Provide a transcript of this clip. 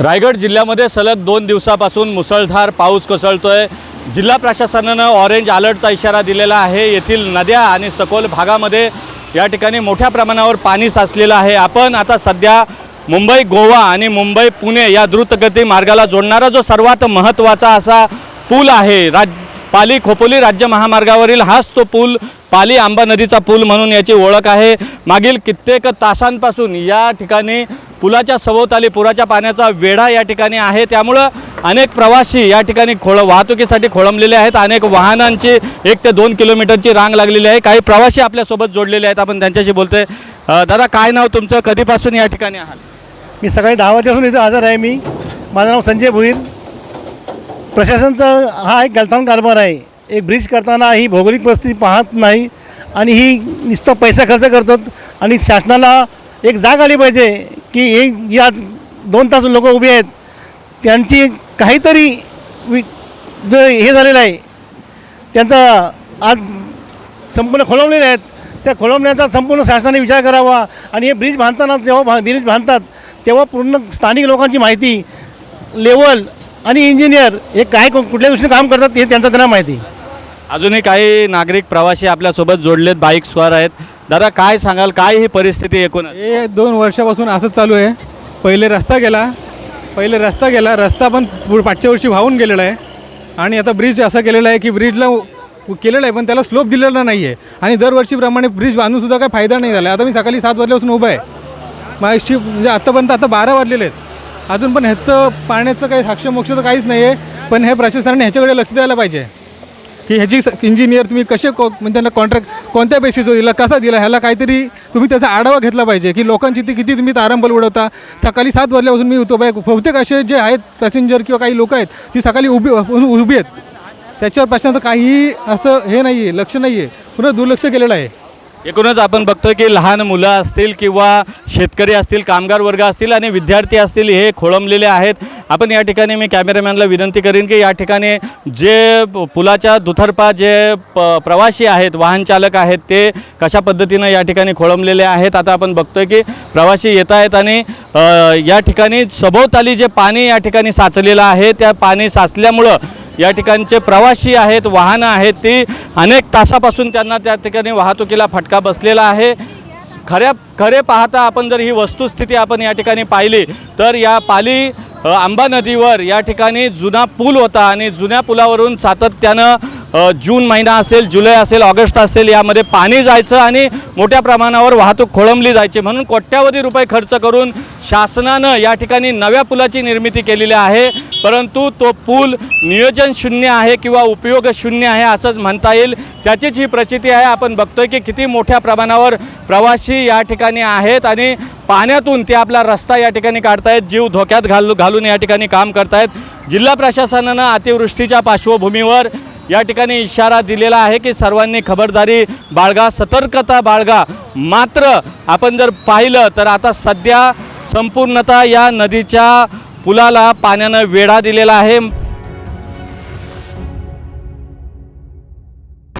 रायगड जिल्ह्यामध्ये सलग दोन दिवसापासून मुसळधार पाऊस कोसळतोय. जिल्हा प्रशासनानं ऑरेंज अलर्टचा इशारा दिलेला आहे. येथील नद्या आणि सखोल भागामध्ये या ठिकाणी मोठ्या प्रमाणावर पाणी साचलेलं आहे. आपण आता सध्या मुंबई गोवा आणि मुंबई पुणे या द्रुतगती मार्गाला जोडणारा जो सर्वात महत्त्वाचा असा पूल आहे राज पाली खोपोली राज्य महामार्गावरील हाच तो पूल पाली आंबा नदीचा पूल म्हणून याची ओळख आहे. मागील कित्येक तासांपासून या ठिकाणी पुलाच्या सभोवताली पुराच्या पाण्याचा वेढा या ठिकाणी आहे. त्यामुळं अनेक प्रवासी या ठिकाणी खोळ वाहतुकीसाठी खोळंबलेले आहेत. अनेक वाहनांची एक ते दोन किलोमीटरची रांग लागलेली आहे. काही प्रवासी आपल्यासोबत जोडलेले आहेत. आपण त्यांच्याशी बोलतोय. दादा काय नाव तुमचं? कधीपासून या ठिकाणी आहात? मी सकाळी दहा वाजल्यापासून इथं हजर आहे मी. माझं नाव संजय भोईर. प्रशासनचा हा एक गलथान कारभार आहे. एक ब्रिज करताना ही भौगोलिक परिस्थिती पाहत नाही आणि ही नुसतं पैसा खर्च करतात आणि शासनाला एक जाग आली पाहिजे. की एक या दोन तास लोक उभे आहेत. त्यांची काहीतरी वि जो हे झालेलं आहे त्यांचा आज संपूर्ण खोळवलेले आहेत. त्या खोळवण्याचा संपूर्ण शासनाने विचार करावा आणि हे ब्रिज बांधताना जेव्हा भा ब्रिज बांधतात तेव्हा पूर्ण स्थानिक लोकांची माहिती लेवल आणि इंजिनियर हे काय कुठल्या दृष्टीने काम करतात हे त्यांचं त्यांना माहिती. अजूनही काही नागरिक प्रवासी आपल्यासोबत जोडलेत बाईक स्वार आहेत. दादा काय सांगाल? काय ही परिस्थिती एकूण हे दोन वर्षापासून असंच चालू आहे. पहिले रस्ता गेला. पहिले रस्ता गेला. रस्ता पण पु- पाठच्या वर्षी वाहून गेलेला आहे. आणि आता ब्रिज असं केलेला आहे की ब्रिजला उ- केलेलं आहे पण त्याला स्लोप दिलेला नाही आहे आणि दरवर्षीप्रमाणे ब्रिज बांधूनसुद्धा काही फायदा नाही झाला. आता मी सकाळी सात वाजल्यापासून उभा आहे. माझी म्हणजे आत्तापर्यंत आता बारा वाजलेले आहेत. अजून पण ह्याचं पाण्याचं काही साक्ष मोक्ष तर काहीच नाही आहे पण हे प्रशासनाने ह्याच्याकडे लक्ष द्यायला पाहिजे. की ह्याची इंजिनियर तुम्ही कसे को म्हणजे त्यांना कॉन्ट्रॅक्ट कोणत्या बेसिसवर दिला कसा दिला ह्याला काहीतरी तुम्ही त्याचा आढावा घेतला पाहिजे की लोकांची ती किती तुम्ही तारंबल उडवता. सकाळी सात वाजल्यापासून मी उतो बाय बहुतेक असे जे आहेत पॅसेंजर किंवा काही लोक आहेत ती सकाळी उभी उभी आहेत. त्याच्यावर प्रश्नाचं काहीही असं हे नाही आहे लक्ष नाही आहे पुन्हा दुर्लक्ष केलेलं आहे. एकूणच आपण बघतोय की लहान मुलं असतील किंवा शेतकरी असतील कामगार वर्ग असतील आणि विद्यार्थी असतील हे खोळंबलेले आहेत. आपण या ठिकाणी मी कॅमेरामॅनला विनंती करीन की या ठिकाणी जे पुलाच्या दुथरपा जे प प्रवासी आहेत वाहन चालक आहेत ते कशा पद्धतीनं या ठिकाणी खोळंबलेले आहेत? आता आपण बघतोय की प्रवासी येत आहेत आणि या ठिकाणी सभोवताली जे पाणी या ठिकाणी साचलेलं आहे त्या पाणी साचल्यामुळं या ठिकाणचे प्रवासी आहेत वाहनं आहेत ती अनेक तासापासून त्यांना त्या ठिकाणी वाहतुकीला फटका बसलेला आहे. खऱ्या खरे पाहता आपण जर ही वस्तुस्थिती आपण या ठिकाणी पाहिली तर या पाली आंबा नदीवर या ठिकाणी जुना पूल होता आणि जुन्या पुलावरून सातत्यानं जून महिना असेल जुलै असेल ऑगस्ट असेल यामध्ये पाणी जायचं आणि मोठ्या प्रमाणावर वाहतूक खोळंबली जायची. म्हणून कोट्यावधी रुपये खर्च करून शासनानं या ठिकाणी नव्या पुलाची निर्मिती केलेली आहे. परंतु तो पूल नियोजन शून्य आहे किंवा उपयोग शून्य आहे असंच म्हणता येईल. त्याचीच ही प्रचिती आहे. आपण बघतोय की किती मोठ्या प्रमाणावर प्रवासी या ठिकाणी आहेत आणि पाण्यातून ते आपला रस्ता या ठिकाणी काढतायत. जीव धोक्यात घालू घालून या ठिकाणी काम करतायत. जिल्हा प्रशासनानं अतिवृष्टीच्या पार्श्वभूमीवर या ठिकाणी इशारा दिलेला आहे की सर्वांनी खबरदारी बाळगा सतर्कता बाळगा. मात्र आपण जर पाहिलं तर आता सध्या संपूर्णतः या नदीच्या पुलाला पाण्यानं वेढा दिलेला आहे.